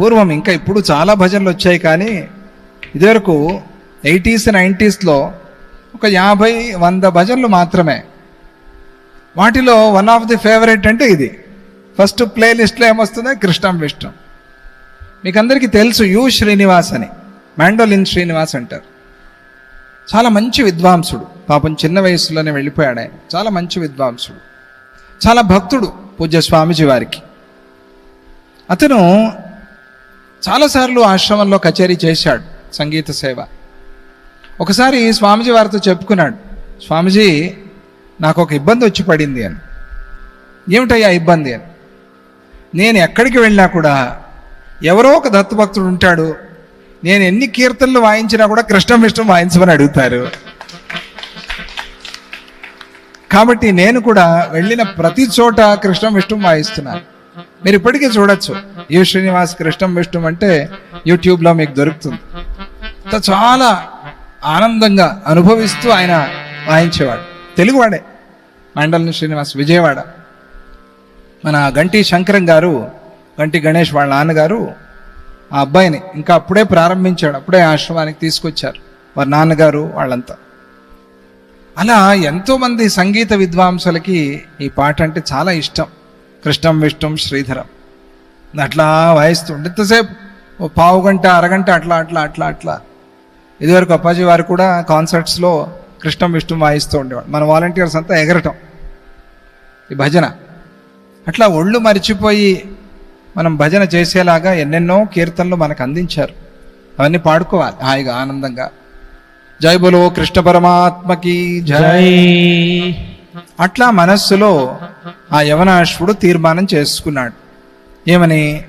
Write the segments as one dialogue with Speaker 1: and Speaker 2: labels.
Speaker 1: పూర్వం ఇంకా ఇప్పుడు చాలా భజనలు వచ్చాయి కానీ ఇదివరకు ఎయిటీస్ నైంటీస్లో ఒక యాభై వంద భజనలు మాత్రమే. వాటిలో వన్ ఆఫ్ ది ఫేవరెట్ అంటే ఇది. ఫస్ట్ ప్లేలిస్ట్లో ఏమొస్తుందో కృష్ణం విష్ణం. మీకు అందరికీ తెలుసు యు శ్రీనివాస్ అని. మ్యాండోలిన్ శ్రీనివాస్ అంటారు. చాలా మంచి విద్వాంసుడు. పాపం చిన్న వయసులోనే వెళ్ళిపోయాడు ఆయన. చాలా మంచి విద్వాంసుడు. చాలా భక్తుడు పూజ్య స్వామిజీ వారికి. అతను చాలాసార్లు ఆశ్రమంలో కచేరీ చేశాడు సంగీత సేవ. ఒకసారి స్వామిజీ వారితో చెప్పుకున్నాడు స్వామిజీ నాకు ఒక ఇబ్బంది వచ్చి పడింది అని. ఏమిటయ్యా ఇబ్బంది? అని. నేను ఎక్కడికి వెళ్ళినా కూడా ఎవరో ఒక దత్తభక్తుడు ఉంటాడు. నేను ఎన్ని కీర్తనలు వాయించినా కూడా కృష్ణం ఇష్టం వాయించమని అడుగుతారు. కాబట్టి నేను కూడా వెళ్ళిన ప్రతి చోట కృష్ణం ఇష్టం వాయిస్తున్నాను. మీరు ఇప్పటికీ చూడొచ్చు. యు శ్రీనివాస్ కృష్ణం విష్ణు అంటే యూట్యూబ్లో మీకు దొరుకుతుంది. చాలా ఆనందంగా అనుభవిస్తూ ఆయన వాయించేవాడు. తెలుగువాడే. మండలం శ్రీనివాస్ విజయవాడ. మన గంటి శంకరం గారు గంటి గణేష్ వాళ్ళ నాన్నగారు ఆ అబ్బాయిని ఇంకా అప్పుడే ప్రారంభించాడు. అప్పుడే ఆశ్రమానికి తీసుకొచ్చారు. వారి నాన్నగారు వాళ్ళంతా. అలా ఎంతోమంది సంగీత విద్వాంసులకి ఈ పాట అంటే చాలా ఇష్టం. కృష్ణం విష్ణుం శ్రీధరం. అట్లా వాయిస్తుండే. ఎంతసేపు ఓ పావు గంట అరగంట అట్లా అట్లా అట్లా అట్లా. ఇదివరకు అప్పాజీ వారు కూడా కాన్సర్ట్స్లో కృష్ణం విష్ణు వాయిస్తూ ఉండేవాడు మన వాలంటీర్స్ అంతా ఎగరటం. ఈ భజన. అట్లా ఒళ్ళు మరిచిపోయి మనం భజన చేసేలాగా ఎన్నెన్నో కీర్తనలు మనకు అందించారు. అవన్నీ పాడుకోవాలి హాయిగా ఆనందంగా. జై బలో కృష్ణ పరమాత్మకి జై.
Speaker 2: జై.
Speaker 1: అట్లా మనస్సులో ఆ యవనాశ్వుడు తీర్మానం చేసుకున్నాడు. ఏమని?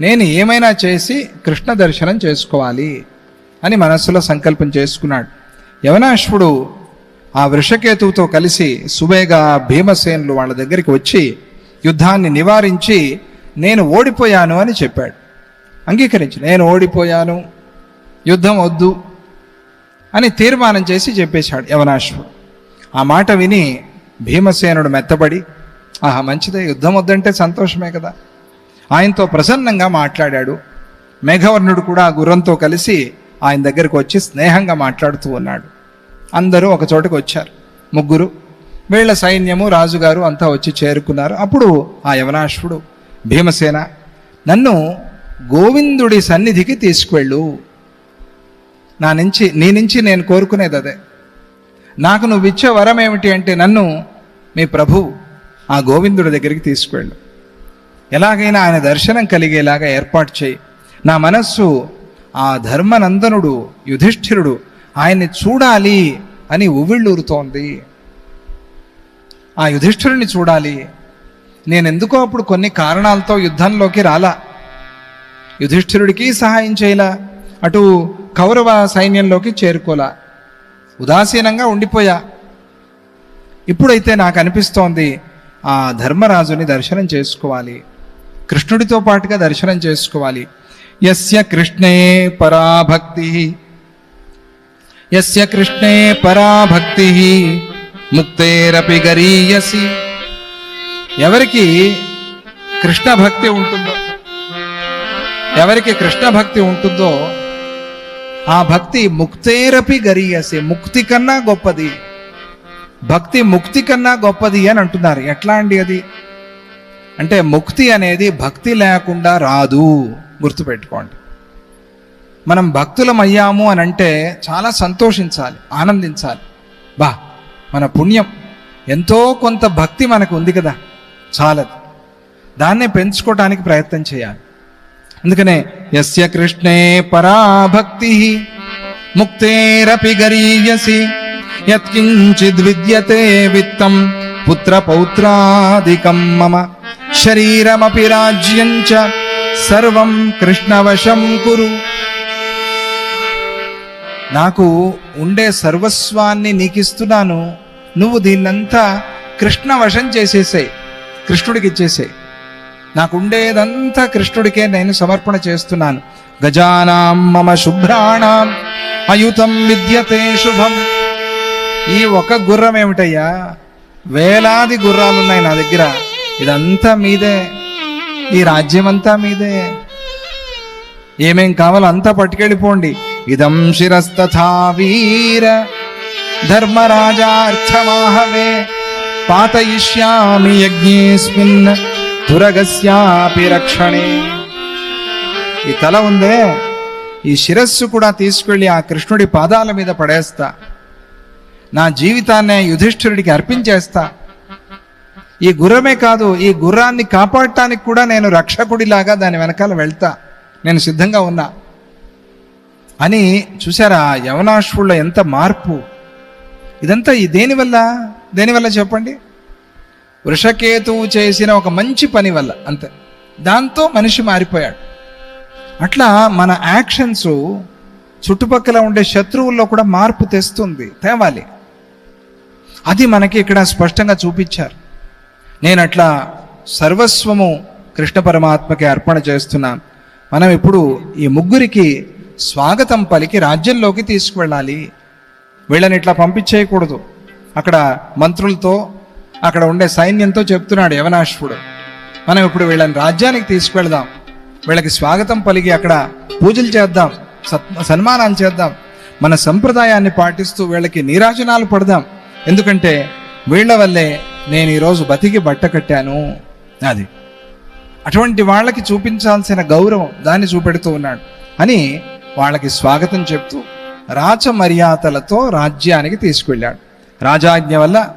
Speaker 1: నేను ఏమైనా చేసి కృష్ణ దర్శనం చేసుకోవాలి అని మనస్సులో సంకల్పం చేసుకున్నాడు. యవనాశ్వుడు ఆ వృషకేతువుతో కలిసి సుబేగా భీమసేనులు వాళ్ళ దగ్గరికి వచ్చి యుద్ధాన్ని నివారించి నేను ఓడిపోయాను అని చెప్పాడు. అంగీకరించి నేను ఓడిపోయాను యుద్ధం వద్దు అని తీర్మానం చేసి చెప్పేశాడు యవనాశ్వుడు. ఆ మాట విని భీమసేనుడు మెత్తబడి ఆహా మంచిదే. యుద్ధం వద్దంటే సంతోషమే కదా. ఆయనతో ప్రసన్నంగా మాట్లాడాడు. మేఘవర్ణుడు కూడా ఆ గుర్రంతో కలిసి ఆయన దగ్గరకు వచ్చి స్నేహంగా మాట్లాడుతూ ఉన్నాడు. అందరూ ఒక చోటకు వచ్చారు. ముగ్గురు వీళ్ళ సైన్యము రాజుగారు అంతా వచ్చి చేరుకున్నారు. అప్పుడు ఆ యవనాశ్వుడు భీమసేన నన్ను గోవిందుడి సన్నిధికి తీసుకువెళ్ళు. నా నుంచి నీ నుంచి నేను కోరుకునేది అదే. నాకు నువ్వు ఇచ్చే వరం ఏమిటి అంటే నన్ను మీ ప్రభువు ఆ గోవిందుడి దగ్గరికి తీసుకువెళ్ళు. ఎలాగైనా ఆయన దర్శనం కలిగేలాగా ఏర్పాటు చేయి. నా మనస్సు ఆ ధర్మనందనుడు యుధిష్ఠిరుడు ఆయన్ని చూడాలి అని ఉవ్విళ్ళూరుతోంది. ఆ యుధిష్ఠిరుని చూడాలి. నేను ఎందుకో అప్పుడు కొన్ని కారణాలతో యుద్ధంలోకి రాలా. యుధిష్ఠిరుడికి సహాయం చేయలా. అటు కౌరవ సైన్యంలోకి చేరుకోలా. ఉదాసీనంగా ఉండిపోయా. ఇప్పుడైతే నాకు అనిపిస్తోంది ఆ ధర్మరాజుని దర్శనం చేసుకోవాలి. కృష్ణుడితో పాటుగా దర్శనం చేసుకోవాలి. యస్య కృష్ణే పరాభక్తి. యస్య కృష్ణే పరాభక్తి. ముక్తేరపి గరీయసి. ఎవరికి కృష్ణ భక్తి ఉంటుందో ఎవరికి కృష్ణ భక్తి ఉంటుందో ఆ భక్తి ముక్తేరపి గరీయసి. ముక్తి కన్నా గొప్పది. భక్తి ముక్తి కన్నా గొప్పది అని అంటున్నారు. ఎట్లా అండి అది? అంటే ముక్తి అనేది భక్తి లేకుండా రాదు. గుర్తుపెట్టుకోండి. మనం భక్తులం అయ్యాము అని అంటే చాలా సంతోషించాలి ఆనందించాలి. బా మన పుణ్యం. ఎంతో కొంత భక్తి మనకు ఉంది కదా. చాలదు. దాన్నే పెంచుకోవటానికి ప్రయత్నం చేయాలి. అందుకనే యస్య కృష్ణే పరాభక్తి ముక్తేరపి గరీయసి. యత్కించిద్విద్యతే విత్తం పుత్ర పౌత్రాదికం మమ శరీరమపి రాజ్యం చ సర్వం కృష్ణవశం కురు నాకు ఉండే సర్వస్వాన్ని నీకిస్తున్నాను. నువ్వు దీన్నంతా కృష్ణవశం చేసేసే చేసేసాయి కృష్ణుడికి ఇచ్చేసాయి నాకుండేదంతా కృష్ణుడికే నేను సమర్పణ చేస్తున్నాను. గజానాం మమ శుభ్రాణం అయుతం విద్యతే శుభం. ఈ ఒక గుర్రం ఏమిటయ్యా? వేలాది గుర్రాలు ఉన్నాయి నా దగ్గర. ఇదంతా మీదే. ఈ రాజ్యమంతా మీదే. ఏమేం కావాలో అంతా పట్టుకెళ్ళిపోండి. ఇదం శిరస్తథా వీర ధర్మరాజార్థమాహవే. పాతయిష్యామి యజ్ఞేస్మిన్ దురగస్యాపి రక్షణే. ఈ తల ఉందే. ఈ శిరస్సు కూడా తీసుకెళ్ళి ఆ కృష్ణుడి పాదాల మీద పడేస్తా. నా జీవితాన్ని యుధిష్ఠిరుడికి అర్పించేస్తా. ఈ గుర్రమే కాదు ఈ గుర్రాన్ని కాపాడటానికి కూడా నేను రక్షకుడిలాగా దాని వెనకాల వెళ్తా. నేను సిద్ధంగా ఉన్నా. అని చూసారా యవనాశ్వుల్లో ఎంత మార్పు. ఇదంతా ఈ దేనివల్ల దేనివల్ల చెప్పండి? వృషకేతువు చేసిన ఒక మంచి పని వల్ల అంతే. దాంతో మనిషి మారిపోయాడు. అట్లా మన యాక్షన్స్ చుట్టుపక్కల ఉండే శత్రువుల్లో కూడా మార్పు తెస్తుంది. తేవాలి. అది మనకి ఇక్కడ స్పష్టంగా చూపించారు. నేను అట్లా సర్వస్వము కృష్ణ పరమాత్మకి అర్పణ చేస్తున్నాను. మనం ఇప్పుడు ఈ ముగ్గురికి స్వాగతం పలికి రాజ్యంలోకి తీసుకువెళ్ళాలి. వీళ్ళని ఇట్లా పంపించేయకూడదు. అక్కడ మంత్రులతో అక్కడ ఉండే సైన్యంతో చెప్తున్నాడు యవనాశ్వుడు. మనం ఇప్పుడు వీళ్ళని రాజ్యానికి తీసుకువెళదాం. వీళ్ళకి స్వాగతం పలికి అక్కడ పూజలు చేద్దాం సత్ సన్మానాలు చేద్దాం. మన సంప్రదాయాన్ని పాటిస్తూ వీళ్ళకి నీరాజనాలు పడదాం. ఎందుకంటే వీళ్ళ వల్లే నేను ఈరోజు బతికి బట్ట కట్టాను అది అటువంటి వాళ్ళకి చూపించాల్సిన గౌరవం దాన్ని చూపెడుతూ ఉన్నాడు. అని వాళ్ళకి స్వాగతం చెప్తూ రాచ మర్యాదలతో రాజ్యానికి తీసుకెళ్ళాడు. రాజాజ్ఞ వల్ల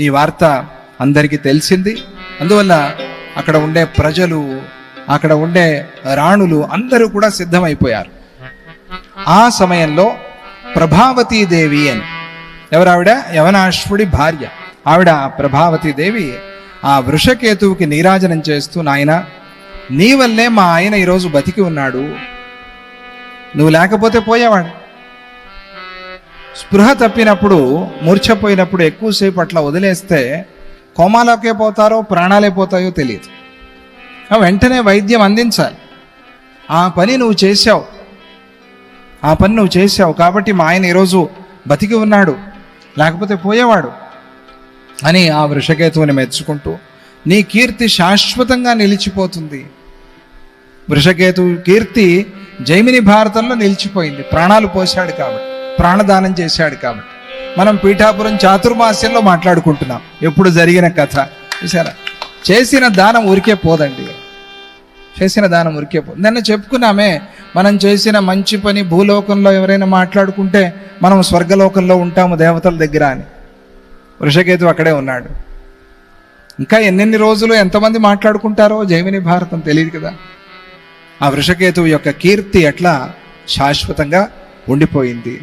Speaker 1: ఈ వార్త అందరికీ తెలిసింది. అందువల్ల అక్కడ ఉండే ప్రజలు అక్కడ ఉండే రాణులు అందరూ కూడా సిద్ధమైపోయారు. ఆ సమయంలో ప్రభావతీదేవి అని ఎవరావిడ? యవనాశ్వుడి భార్య. ఆవిడ ప్రభావతి దేవి ఆ వృషకేతువుకి నీరాజనం చేస్తూ నాయన నీ వల్లే మా ఆయన ఈరోజు బతికి ఉన్నాడు. నువ్వు లేకపోతే పోయేవాడు. స్పృహ తప్పినప్పుడు మూర్ఛపోయినప్పుడు ఎక్కువసేపు అట్లా వదిలేస్తే కోమాలోకే పోతారో ప్రాణాలే పోతాయో తెలియదు. వెంటనే వైద్యం అందించాలి. ఆ పని నువ్వు చేశావు. ఆ పని నువ్వు చేశావు కాబట్టి మా ఆయన ఈరోజు బతికి ఉన్నాడు. లేకపోతే పోయేవాడు అని ఆ వృషకేతువుని మెచ్చుకుంటూ నీ కీర్తి శాశ్వతంగా నిలిచిపోతుంది. వృషకేతు కీర్తి జైమిని భారతంలో నిలిచిపోయింది. ప్రాణాలు పోశాడు కాబట్టి ప్రాణదానం చేశాడు కాబట్టి. మనం పీఠాపురం చాతుర్మాస్యంలో మాట్లాడుకుంటున్నాం. ఎప్పుడు జరిగిన కథ. చూసారా చేసిన దానం ఊరికే పోదండి. చేసిన దానం ఊరికే పోదు నిన్న చెప్పుకున్నామే మనం చేసిన మంచి పని భూలోకంలో ఎవరైనా మాట్లాడుకుంటే మనం స్వర్గలోకంలో ఉంటాము దేవతల దగ్గర అని. వృషకేతు అక్కడే ఉన్నాడు. ఇంకా ఎన్నెన్ని రోజులు ఎంతమంది మాట్లాడుకుంటారో జైమిని భారతం తెలియదు కదా. ఆ వృషకేతువు యొక్క కీర్తి ఎట్లా శాశ్వతంగా ఉండిపోయింది.